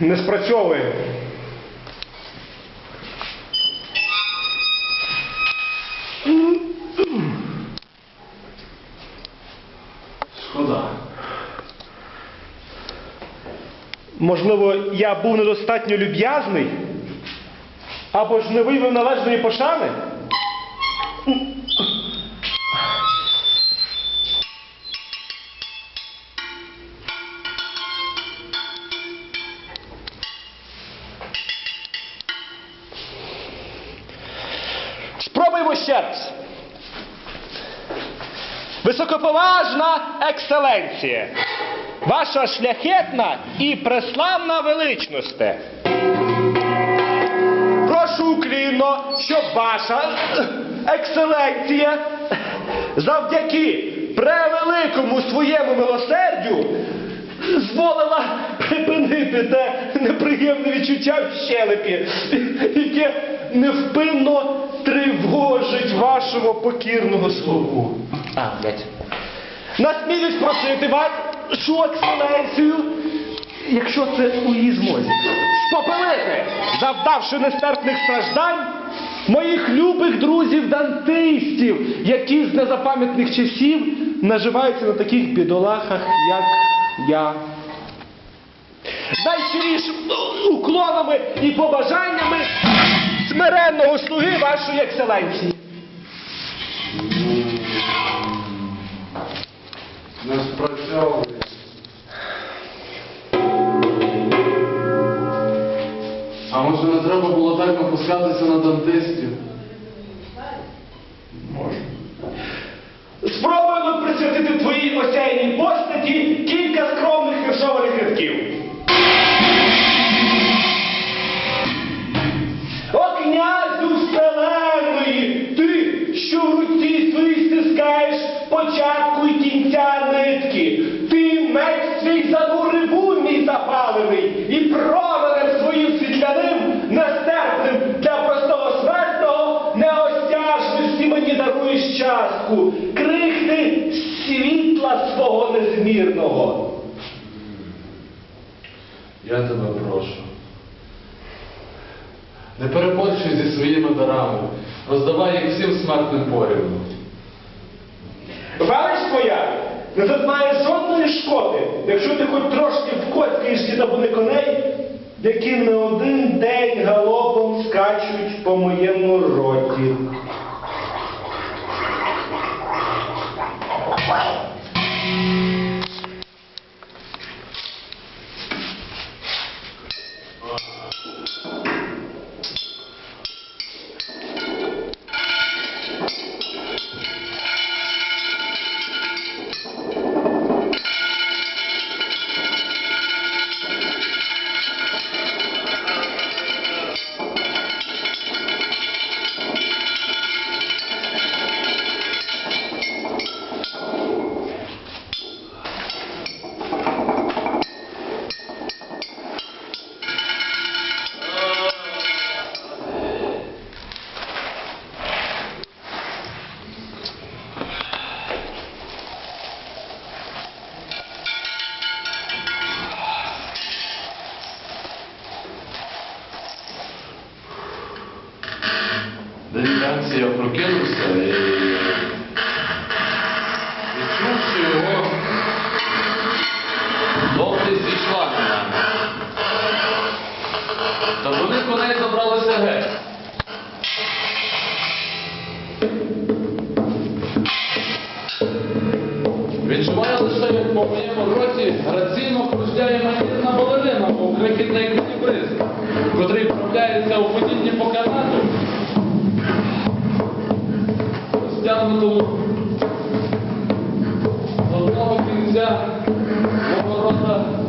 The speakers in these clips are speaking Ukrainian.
Не спрацьовує. Шкода. Можливо, я був недостатньо люб'язний, або ж не виявив належної пошани. Високоповажна екселенція, ваша шляхетна і преславна величносте. Прошу уклінно, щоб ваша екселенція завдяки превеликому своєму милосердю зволила припинити те неприємне відчуття в щелепі, яке невпинно тривожить вашого покірного слугу. А, блядь. Насмілюсь просити вас, що екселенцію, якщо це у її змозі, спопелити, завдавши нестерпних страждань моїх любих друзів дантистів, які з незапам'ятних часів наживаються на таких бідолахах, як я. Найщирішим уклонами і побажаннями смиренного слуги вашої екселенції. Не спрацьовує. А може не треба було так напускатися на дантистів? Може. Спробуємо присвятити твоїй осяйній постаті кілька скромних віршованих рядків. Свій занурив мій запалений і променем своїм світляним, нестерпним для простого смертного, неосяжності мені даруєш частку, крихти світла свого незмірного. Я тебе прошу. Не переборщуй зі своїми дарами. Роздавай їх всім смертним порівну. Велич твоя не зазнає жодної шкоди, якщо ти хоч трошки вкоцькаєш ті табуни коней, які не один день галопом скачуть по моєму роті. Вранці я прокинувся і відчув, що його довгість зійшла мене. Та вони коней забралися геть. Відчуваю лише, як по моєму роті граційно кружляє манірна балерина, мов крихітний еквілібрист, котрий вправляється у падінні по канату, تغدو والله في الزهر ومرته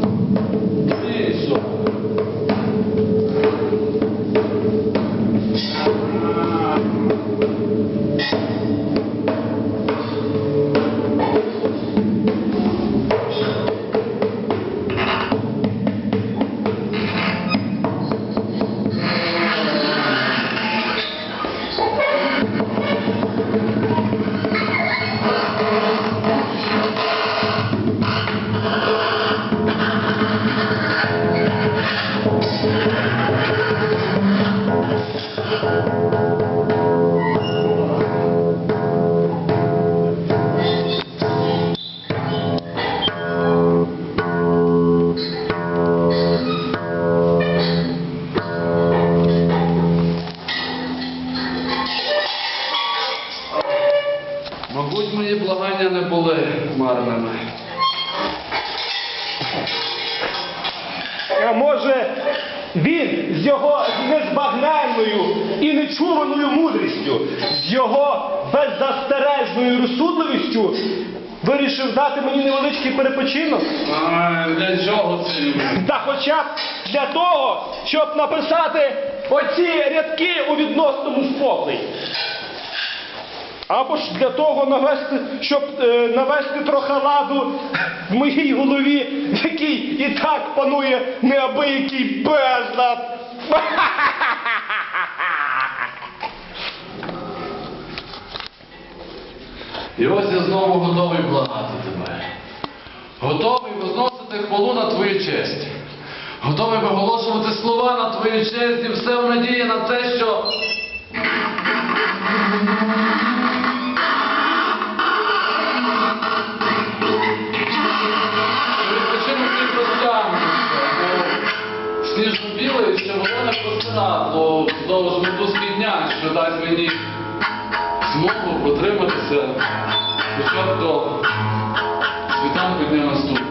Мабуть, мої благання не були марними. А може, він з його незбагненною і нечуваною мудрістю, з його беззастережною розсудливістю вирішив дати мені невеличкий перепочинок? А для чого це? Та хоча б для того, щоб написати оці рядки у відносному спокій. Або ж для того навести, щоб е, навести трохи ладу в моїй голові, в якій і так панує неабиякий безлад. І ось я знову готовий благати тебе. Готовий возносити хвалу на твою честь. Готовий виголошувати слова на твою честь і все в надії на те, що не знову ж мотузки дня, що дасть мені змогу протриматися спочатку світанку дня наступного.